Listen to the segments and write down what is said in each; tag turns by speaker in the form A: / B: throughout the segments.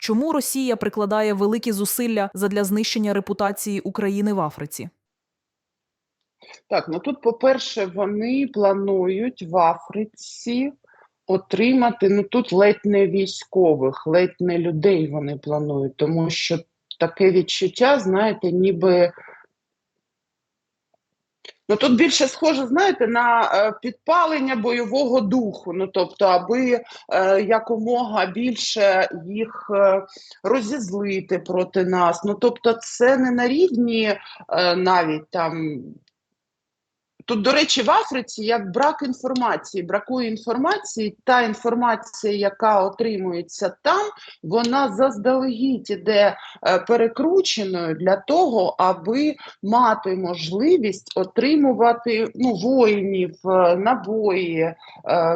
A: Чому Росія прикладає великі зусилля задля знищення репутації України в Африці?
B: Так, ну тут, по-перше, вони планують в Африці отримати, ну тут ледь не військових, ледь не людей вони планують, тому що таке відчуття, знаєте, ніби. Ну тут більше схоже, знаєте, на е, підпалення бойового духу. Ну тобто, аби е, якомога більше їх е, розізлити проти нас. Ну тобто, це не на рівні навіть там. Тут, до речі, в Африці як брак інформації, бракує інформації. Та інформація, яка отримується там, вона заздалегідь іде е, перекрученою для того, аби мати можливість отримувати ну, воїнів, е, набої, е,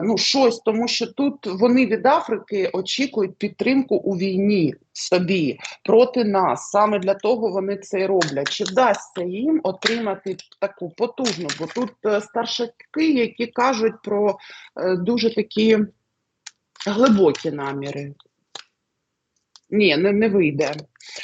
B: ну щось, тому що тут вони від Африки очікують підтримку у війні собі проти нас. Саме для того вони це і роблять. Чи вдасться їм отримати таку потужну? Бо тут е, старшаки, які кажуть про е, дуже такі глибокі наміри. Ні, не, не вийде.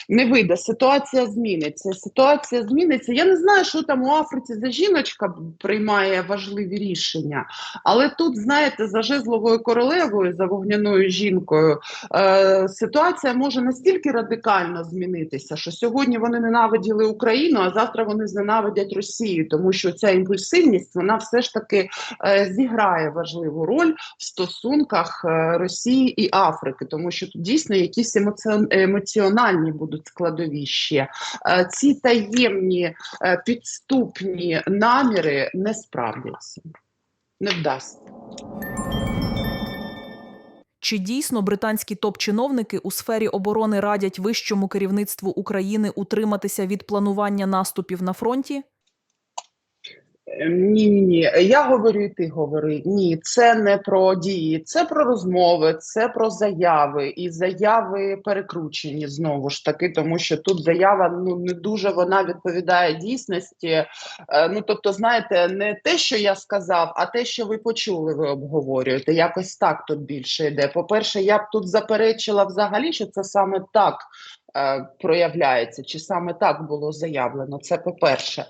B: Не вийде. Ситуація зміниться. Ситуація зміниться. Я не знаю, що там у Африці за жіночка приймає важливі рішення, але тут, знаєте, за жезловою королевою, за вогняною жінкою, е, ситуація може настільки радикально змінитися, що сьогодні вони ненавиділи Україну, а завтра вони зненавидять Росію, тому що ця імпульсивність вона все ж таки е, зіграє важливу роль в стосунках е, Росії і Африки, тому що тут дійсно якісь емоціон- емоціональні будуть складові ще. Е, Ці таємні е, підступні наміри не справдяться, не вдасться.
A: Чи дійсно британські топ-чиновники у сфері оборони радять вищому керівництву України утриматися від планування наступів на фронті?
B: Ні, ні, ні. Я говорю, і ти говори. Ні, це не про дії, це про розмови, це про заяви. І заяви перекручені знову ж таки, тому що тут заява ну не дуже вона відповідає дійсності. Е, ну тобто, знаєте, не те, що я сказав, а те, що ви почули, ви обговорюєте. Якось так тут більше йде. По-перше, я б тут заперечила взагалі, що це саме так. Е, Проявляється, чи саме так було заявлено, це по-перше.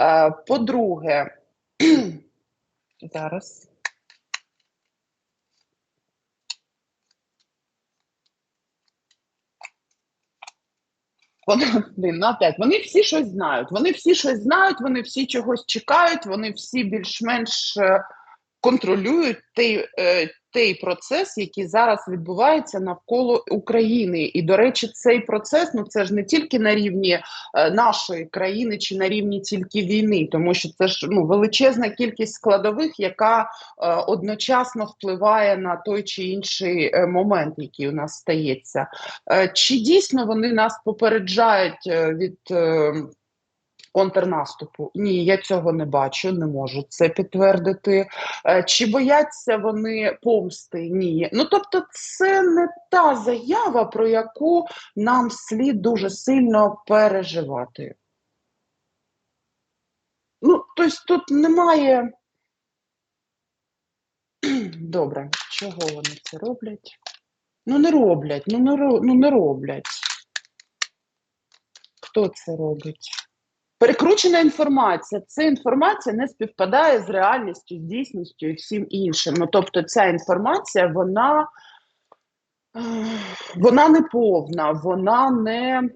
B: Е, По-друге, зараз. Вони, блін, ну, опять, вони всі щось знають. Вони всі щось знають, вони всі чогось чекають, вони всі більш-менш е, контролюють е, той процес, який зараз відбувається навколо України. І, до речі, цей процес ну це ж не тільки на рівні е, нашої країни чи на рівні тільки війни, тому що це ж ну величезна кількість складових, яка е, одночасно впливає на той чи інший е, момент, який у нас стається. Чи дійсно вони нас попереджають від контрнаступу? Ні, я цього не бачу, не можу це підтвердити. Е, Чи бояться вони помсти? Ні. Ну тобто, це не та заява, про яку нам слід дуже сильно переживати. Ну, тобто тут немає. Добре, чого вони це роблять? Ну, не роблять, ну не, ну, не роблять. Хто це робить? Перекручена інформація. Ця інформація не співпадає з реальністю, з дійсністю і всім іншим. Ну, тобто, ця інформація, вона, е, вона не повна, вона не.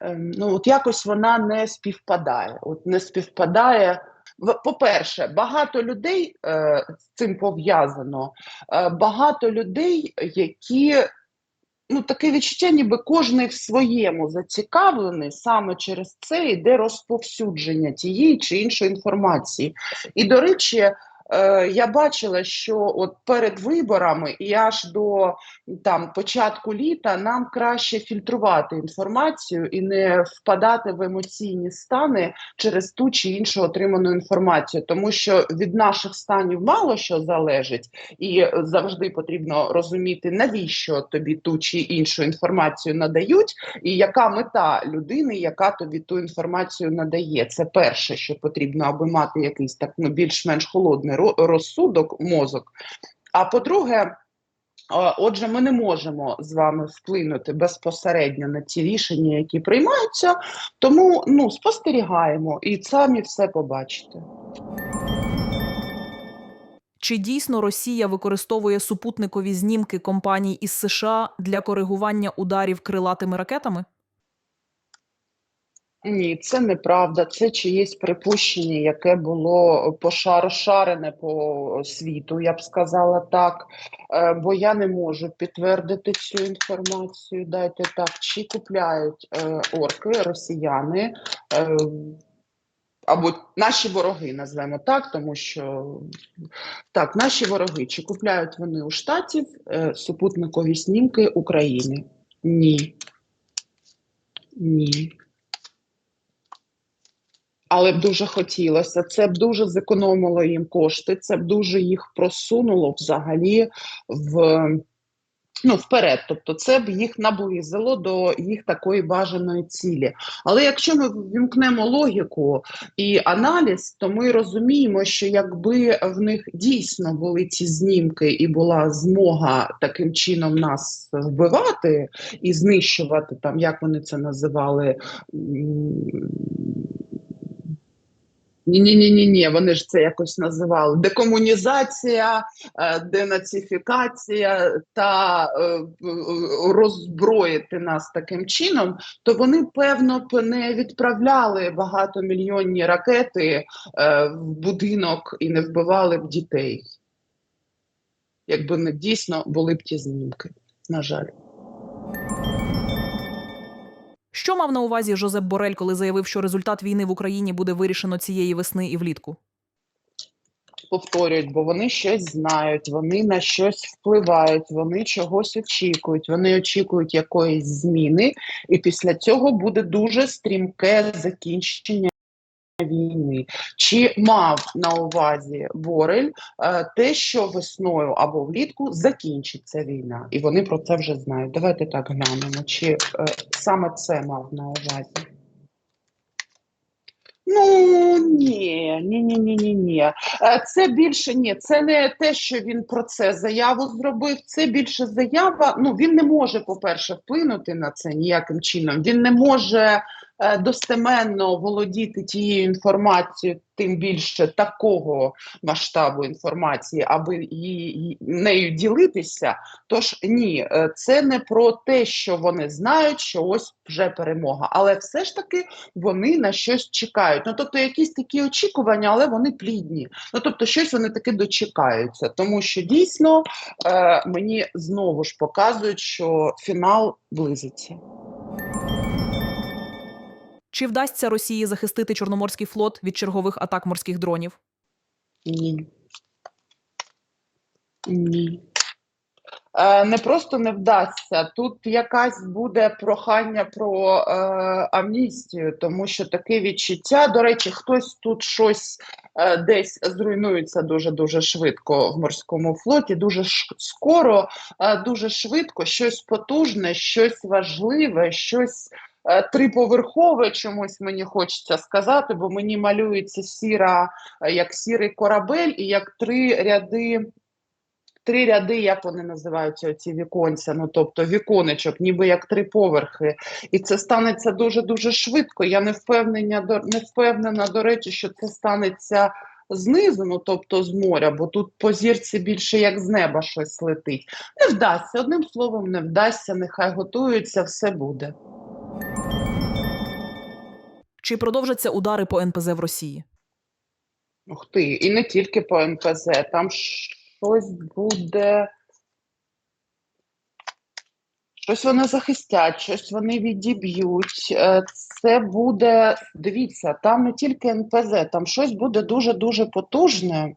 B: ем, Ну, от якось вона не співпадає. От не співпадає. По-перше, багато людей е, з цим пов'язано. Е, багато людей, які ну таке відчуття, ніби кожен в своєму зацікавлений, саме через це йде розповсюдження тієї чи іншої інформації. І до речі, е, я бачила, що от перед виборами і аж до там початку літа нам краще фільтрувати інформацію і не впадати в емоційні стани через ту чи іншу отриману інформацію, тому що від наших станів мало що залежить, і завжди потрібно розуміти, навіщо тобі ту чи іншу інформацію надають, і яка мета людини, яка тобі ту інформацію надає. Це перше, що потрібно, аби мати якийсь так ну, більш-менш холодний розсудок, мозок. А по-друге, Отже, ми не можемо з вами вплинути безпосередньо на ті рішення, які приймаються, тому ну, спостерігаємо і самі все побачите.
A: Чи дійсно Росія використовує супутникові знімки компаній із США для коригування ударів крилатими ракетами?
B: Ні, це неправда. Це чиєсь припущення, яке було поша- розшарене по світу, я б сказала так. Е, Бо я не можу підтвердити цю інформацію. Дайте так, чи купляють е, орки, росіяни. е, Або наші вороги, назвемо так, тому що так, наші вороги, чи купляють вони у штатів е, супутникові знімки України? Ні. Ні. Але б дуже хотілося. Це б дуже зекономило їм кошти, це б дуже їх просунуло взагалі в ну, вперед. Тобто, це б їх наблизило до їх такої бажаної цілі. Але якщо ми вімкнемо логіку і аналіз, то ми розуміємо, що якби в них дійсно були ці знімки і була змога таким чином нас вбивати і знищувати, там як вони це називали. Ні, ні, ні, ні, ні, вони ж це якось називали декомунізація, е, денацифікація та е, е, роззброїти нас таким чином, то вони певно б не відправляли багатомільйонні ракети в будинок і не вбивали б дітей. Якби не дійсно були б ті знімки, на жаль.
A: Що мав на увазі Жозеп Борель, коли заявив, що результат війни в Україні буде вирішено цієї весни і влітку?
B: повторюють, бо вони щось знають, вони на щось впливають, вони чогось очікують, вони очікують якоїсь зміни, і після цього буде дуже стрімке закінчення. Війни чи мав на увазі Борель е, те, що весною або влітку закінчиться війна, і вони про це вже знають. Давайте так глянемо, чи е, саме це мав на увазі. Ну ні, ні, ні, ні, ні, ні. Е, Це більше ні, це не те, що він про це заяву зробив. Це більше заява. Ну він не може, по-перше, вплинути на це ніяким чином. Він не може достеменно володіти тією інформацією, тим більше такого масштабу інформації, аби її нею ділитися. Тож ні, е, це не про те, що вони знають, що ось вже перемога, але все ж таки вони на щось чекають. Ну тобто, якісь такі очікування, але вони плідні. Ну тобто, щось вони таки дочекаються, тому що дійсно е, мені знову ж показують, що фінал близиться.
A: Чи вдасться Росії захистити Чорноморський флот від чергових атак морських дронів?
B: Ні. Ні. Е, не просто не вдасться. Тут якась буде прохання про е, амністію, тому що таке відчуття. До речі, хтось тут щось е, десь зруйнується дуже дуже швидко в морському флоті. Дуже ш- скоро, е, дуже швидко, щось потужне, щось важливе, щось. Е, Триповерхове чомусь мені хочеться сказати, бо мені малюється сіра, е, як сірий корабель, і як три ряди три ряди, як вони називаються, ці віконця, ну тобто віконечок, ніби як три поверхи. І це станеться дуже-дуже швидко. Я не впевнена, до, не впевнена, до речі, що це станеться знизу, ну тобто з моря, бо тут по зірці більше як з неба щось летить. Не вдасться, одним словом, не вдасться, нехай готуються, все буде.
A: Чи продовжаться удари по НПЗ в Росії?
B: Ух ти, і не тільки по НПЗ, там щось буде. Щось вони захистять, щось вони відіб'ють. Е, Це буде, дивіться, там не тільки НПЗ, там щось буде дуже-дуже потужне.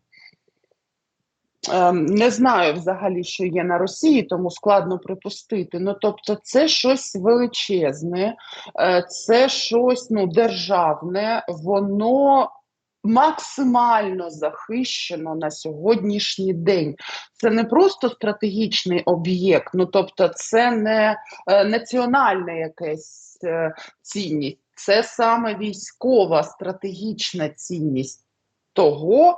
B: Ем, Не знаю взагалі, що є на Росії, тому складно припустити. Ну, тобто, це щось величезне, е, це щось ну, державне, воно максимально захищено на сьогоднішній день. Це не просто стратегічний об'єкт, ну тобто, це не е, національна якась е, цінність, це саме військова стратегічна цінність того,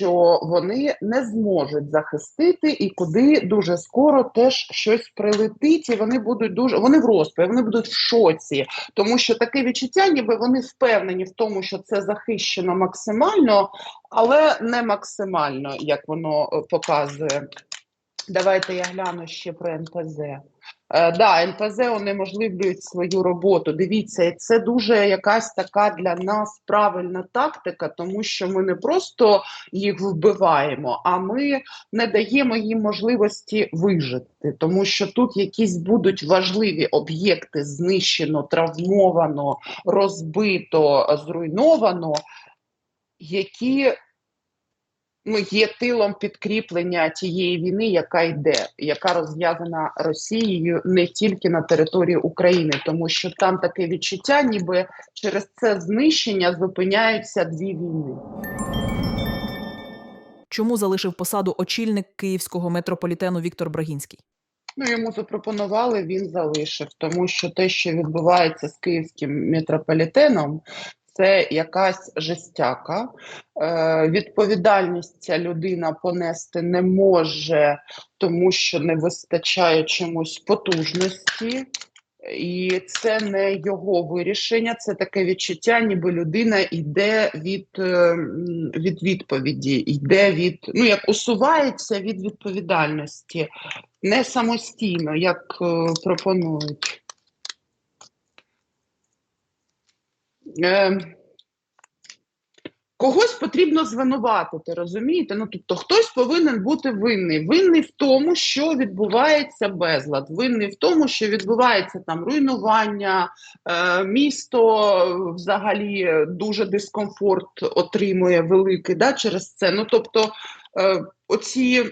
B: що вони не зможуть захистити, і куди дуже скоро теж щось прилетить, і вони будуть дуже вони в розпаді, вони будуть в шоці, тому що таке відчуття, ніби вони впевнені в тому, що це захищено максимально, але не максимально, як воно е, показує. Давайте я гляну ще про НПЗ. Е, да, НПЗ унеможливлюють свою роботу. Дивіться, це дуже якась така для нас правильна тактика, тому що ми не просто їх вбиваємо, а ми не даємо їм можливості вижити, тому що тут якісь будуть важливі об'єкти знищено, травмовано, розбито, зруйновано, які ну, є тилом підкріплення тієї війни, яка йде, яка розв'язана Росією не тільки на території України, тому що там таке відчуття, ніби через це знищення зупиняються дві війни.
A: Чому залишив посаду очільник київського метрополітену Віктор Брагінський?
B: Ну, йому запропонували, він залишив, тому що те, що відбувається з київським метрополітеном, це якась жестяка. Е, відповідальність ця людина понести не може, тому що не вистачає чомусь потужності. І це не його вирішення, це таке відчуття, ніби людина йде від, е, від відповіді, йде від, ну як усувається від відповідальності, не самостійно, як е, пропонують. Е, Когось потрібно звинуватити, розумієте? Ну тобто хтось повинен бути винний. Винний в тому, що відбувається безлад, винний в тому, що відбувається там руйнування, е, місто взагалі дуже дискомфорт отримує великий да, через це. Ну тобто, е, оці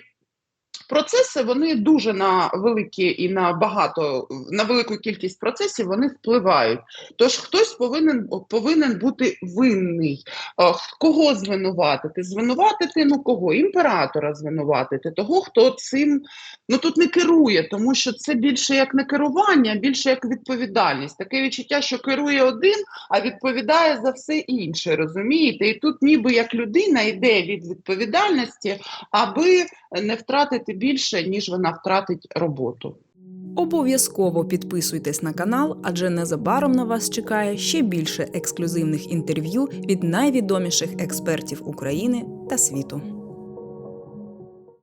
B: процеси вони дуже на великі і на багато на велику кількість процесів вони впливають. Тож хтось повинен повинен бути винний. Е, Кого звинуватити? Звинуватити ну кого? Імператора звинуватити, того, хто цим ну тут не керує, тому що це більше як не керування, а більше як відповідальність. Таке відчуття, що керує один, а відповідає за все інше. Розумієте? І тут, ніби як людина йде від відповідальності, аби не втратити більше, ніж вона втратить роботу.
C: Обов'язково підписуйтесь на канал, адже незабаром на вас чекає ще більше ексклюзивних інтерв'ю від найвідоміших експертів України та світу.